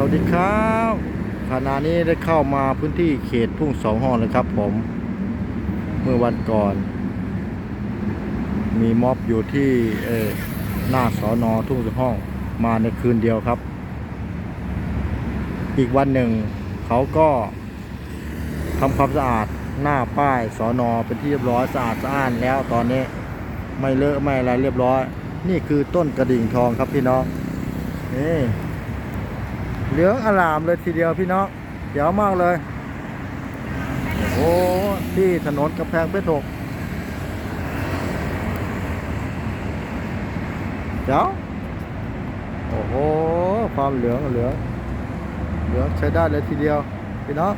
สวัสดีครับขณะนี้ได้เข้ามาพื้นที่เขตทุ่งสองห้องเลยครับผม เมื่อวันก่อน มีม็อบอยู่ที่หน้าสอนอทุ่งสองห้องมาในคืนเดียวครับ อีกวันหนึ่ง เขาก็ทำความสะอาดหน้าป้ายสอนอเป็นที่เรียบร้อยสะอาดสะอ้านแล้วตอนนี้ไม่เลอะไม่อะไรเรียบร้อย นี่คือต้นกระดิ่งทองครับพี่น้องนี่ เหลืองอลามเลยทีเดียวพี่น้องเจ๋วมากเลย โอ้ ที่ถนนกำแพงเพชรหกเจ๋วโอ้โห ความเหลืองเหลืองเหลืองใช้ได้เลยทีเดียวพี่น้อง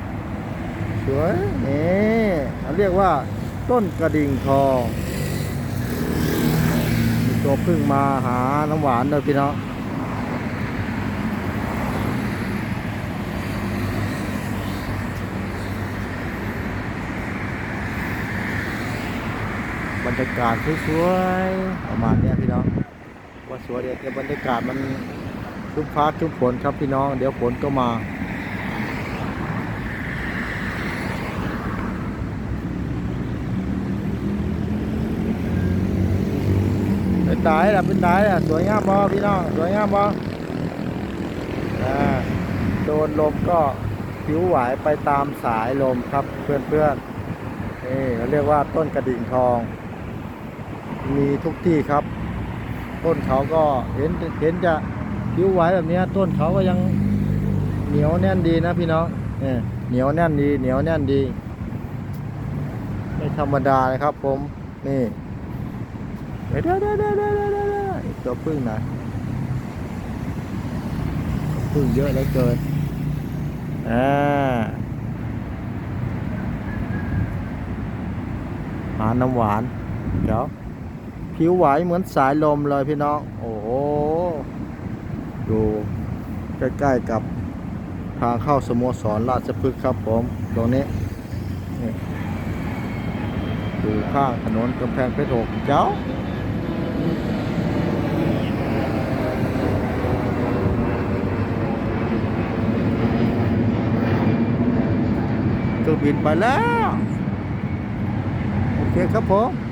สวยนี่เขาเรียกว่า ต้นกระดิ่งทอง มีตัวพึ่งมาหาน้ำหวานเลยพี่น้อง รรยากาศสวยๆประมาณนี้พี่น้องว่าสวยเดียวบรรยากาศมันครึ้มฟ้าครึ้มฝนครับพี่น้อง เดี๋ยวฝนก็มาเป็นไดล่ะเป็นไดล่ะสวยงามบ่พี่น้องสวยงามบ่อ่าโดนลมก็ผิวไหวไปตามสายลมครับเพื่อนๆนี่เขาเรียกว่าต้นกระดิ่งทอง มีทุกที่ครับ ต้นเขาก็เห็นเห็นจะผิวไหวแบบนี้ต้นเขาก็ยังเหนียวแน่นดีนะพี่น้องเนี่ยเหนียวแน่นดี เหนียวแน่นดีไม่ธรรมดาเลยครับ ผมนี่เดี๋ยวเดี๋ยวเดี๋ยวเดี๋ยวเดี๋ยวเดี๋ยวเด้อตัวพึ่งนะพึ่งเยอะเหลือเกินอ่าหาน้ำหวานเดี๋ยว ผิวไหวเหมือนสายลมเลยพี่น้อง โอ้โหดูใกล้ๆกับทางเข้าสโมสรราชพฤกษ์ครับผมตรงนี้นี่ดูข้างถนนกำแพงเพชรหกเจ้าเครื่องบินไปแล้ว โอเคครับผม